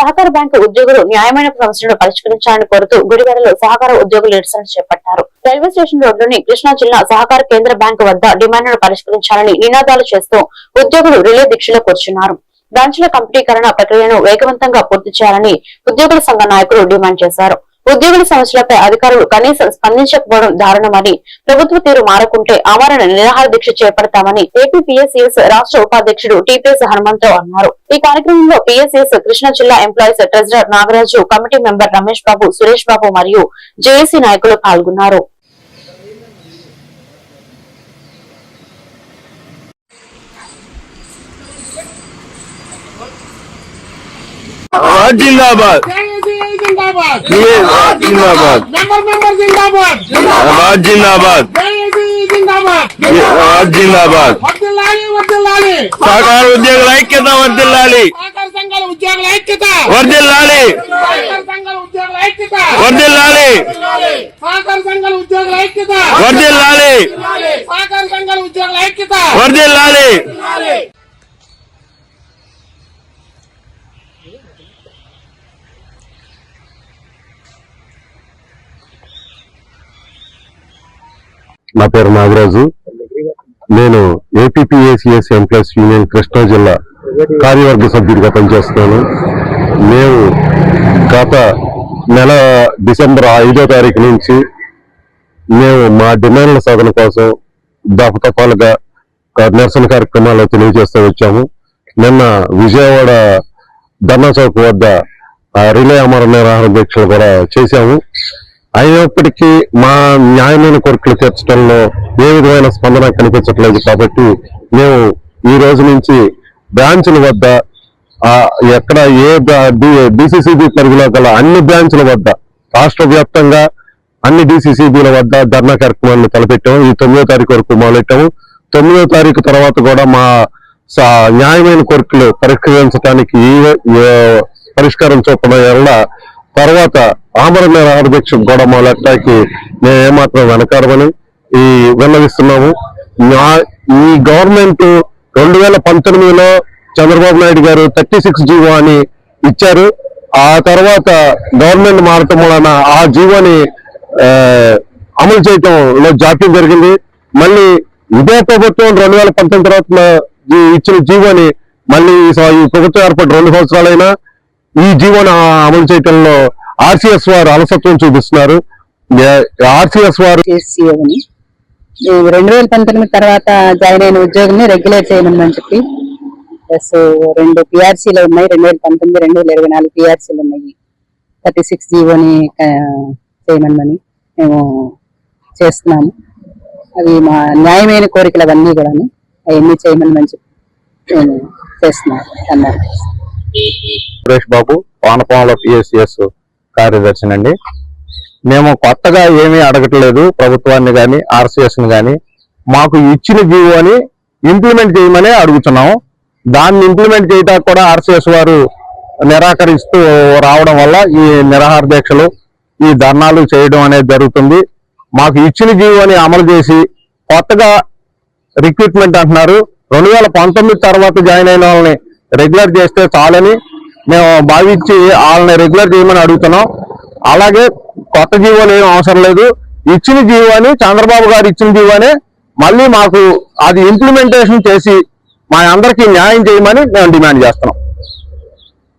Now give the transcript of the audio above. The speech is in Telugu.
సహకార బ్యాంకు ఉద్యోగులు న్యాయమైన సమస్యలను పరిష్కరించాలని కోరుతూ గుడివాడలో సహకార ఉద్యోగులు నిరసన చేపట్టారు. రైల్వే స్టేషన్ రోడ్లోని కృష్ణా జిల్లా సహకార కేంద్ర బ్యాంకు వద్ద డిమాండ్లను పరిష్కరించాలని నినాదాలు చేస్తూ ఉద్యోగులు రిలే దీక్షలో కూర్చున్నారు. బ్రాంచ్ల కంపెనీకరణ ప్రక్రియను వేగవంతంగా పూర్తి చేయాలని ఉద్యోగుల సంఘ నాయకులు డిమాండ్ చేశారు. ఉద్యోగుల సమస్యలపై అధికారులు కనీసం స్పందించకపోవడం దారుణమని ప్రభుత్వ తీరు మారకుంటే ఆమరణ నిరాహార దీక్ష చేపడతామని ఏపీపీఎస్ఎస్ రాష్ట్ర ఉపాధ్యక్షుడు టీపీఎస్ హనుమంతరావు అన్నారు. ఈ కార్యక్రమంలో పిఎస్ఎస్ కృష్ణా జిల్లా employees treasurer Nagaraju committee member Ramesh Babu Suresh Babu మరియు జేఏసీ నాయకులు పాల్గొన్నారు. జిందాబాద్ जिंदाबाद जिंदाबाद ये जिंदाबाद मेंबर मेंबर जिंदाबाद आवाज जिंदाबाद जिंदाबाद ये आवाज जिंदाबाद వర్దిల్లాలి వర్దిల్లాలి సహకార ఉద్యోగుల ఐక్యత వర్దిల్లాలి సహకార సంఘాల ఉద్యోగుల ఐక్యత వర్దిల్లాలి సహకార సంఘాల ఉద్యోగుల ఐక్యత వర్దిల్లాలి సహకార సంఘాల ఉద్యోగుల ఐక్యత వర్దిల్లాలి సహకార సంఘాల ఉద్యోగుల ఐక్యత వర్దిల్లాలి నా పేరు నాగరాజు. నేను ఏపీపీఏసీఎస్ ఎంప్లాయీస్ యూనియన్ కృష్ణా జిల్లా కార్యవర్గ సభ్యుడిగా పనిచేస్తున్నాను. మేము గత నెల డిసెంబర్ ఐదో తారీఖు నుంచి మేము మా డిమాండ్ల సాధన కోసం దఫతఫాలుగా నిరసన కార్యక్రమాలు తెలియజేస్తూ వచ్చాము. నిన్న విజయవాడ ధర్నా చౌక్ వద్ద రిలే అమర నిరాహార దీక్షలు కూడా చేశాము. అయినప్పటికీ మా న్యాయమైన కోరికలు తీర్చడంలో ఏ విధమైన స్పందన కనిపించట్లేదు కాబట్టి మేము ఈ రోజు నుంచి బ్రాంచ్ల వద్ద ఎక్కడ ఏ డిసిసిబి పరిధిలో గల అన్ని బ్రాంచ్ల వద్ద రాష్ట్ర వ్యాప్తంగా అన్ని డిసిసిబిల వద్ద ధర్నా కార్యక్రమాన్ని తలపెట్టాము. ఈ తొమ్మిదో తారీఖు వరకు మొదలెట్టాము. తొమ్మిదో తారీఖు తర్వాత కూడా మా స- న్యాయమైన కోరికలు పరిష్కరించడానికి ఏ- పరిష్కారం చూపడం వల్ల తర్వాత ఆమరణ నిరాహారదీక్ష కూడా మొదలెట్టడానికి మేము ఏమాత్రం వెనకారమని ఈ విన్నవిస్తున్నాము. నా- ఈ గవర్నమెంట్ రెండు వేల పంతొమ్మిదిలో చంద్రబాబు నాయుడు గారు థర్టీ సిక్స్ జీవో అని ఇచ్చారు. ఆ తర్వాత గవర్నమెంట్ మారటం వలన ఆ జీవోని అమలు చేయటంలో జాప్యం జరిగింది. మళ్ళీ ఇదే ప్రభుత్వం రెండు వేల పంతొమ్మిది తర్వాత ఇచ్చిన జీవోని మళ్ళీ ఈ ప్రభుత్వం ఏర్పడి రెండు సంవత్సరాలైనా ఈ జీవన అమలు చేయటంలో ఆర్సీఎస్ వారు అలసత్వం చూపిస్తున్నారు. ఆర్సీఎస్ వారు రెండు వేల పంతొమ్మిది తర్వాత జాయిన్ అయిన ఉద్యోగం రెగ్యులేట్ చేయమని చెప్పి ప్లస్ రెండు పిఆర్సీలు ఉన్నాయి. రెండు వేల పంతొమ్మిది రెండు వేల ఇరవై నాలుగు పిఆర్సీలు ఉన్నాయి. థర్టీ సిక్స్ జీవోని చేయమని మేము చేస్తున్నాము. అవి మా న్యాయమైన కోరికలు అవన్నీ కూడా అవన్నీ చేయమని చెప్పి మేము చేస్తున్నాము. అన్నారు. సురేష్ బాబు వానపాముల పిఎస్సిఎస్ కార్యదర్శినండి మేము కొత్తగా ఏమీ అడగట్లేదు ప్రభుత్వాన్ని కానీ ఆర్సిఎస్ని కానీ మాకు ఇచ్చిన జీవోని ఇంప్లిమెంట్ చేయమని అడుగుతున్నాము. దాన్ని ఇంప్లిమెంట్ చేయడానికి కూడా ఆర్సీఎస్ వారు నిరాకరిస్తూ రావడం వల్ల ఈ నిరాహార దీక్షలు ఈ ధర్నాలు చేయడం అనేది జరుగుతుంది. మాకు ఇచ్చిన జీవోని అమలు చేసి కొత్తగా రిక్రూట్మెంట్ అంటున్నారు. రెండు వేల పంతొమ్మిది తర్వాత జాయిన్ అయిన వాళ్ళని రెగ్యులర్ చేస్తే చాలని మేము భావించి వాళ్ళని రెగ్యులర్ చేయమని అడుగుతున్నాం. అలాగే కొత్త జీవోలు ఏం అవసరం లేదు. ఇచ్చిన జీవోని చంద్రబాబు గారు ఇచ్చిన జీవోనే మళ్ళీ మాకు అది ఇంప్లిమెంటేషన్ చేసి మా అందరికీ న్యాయం చేయమని మేము డిమాండ్ చేస్తున్నాం.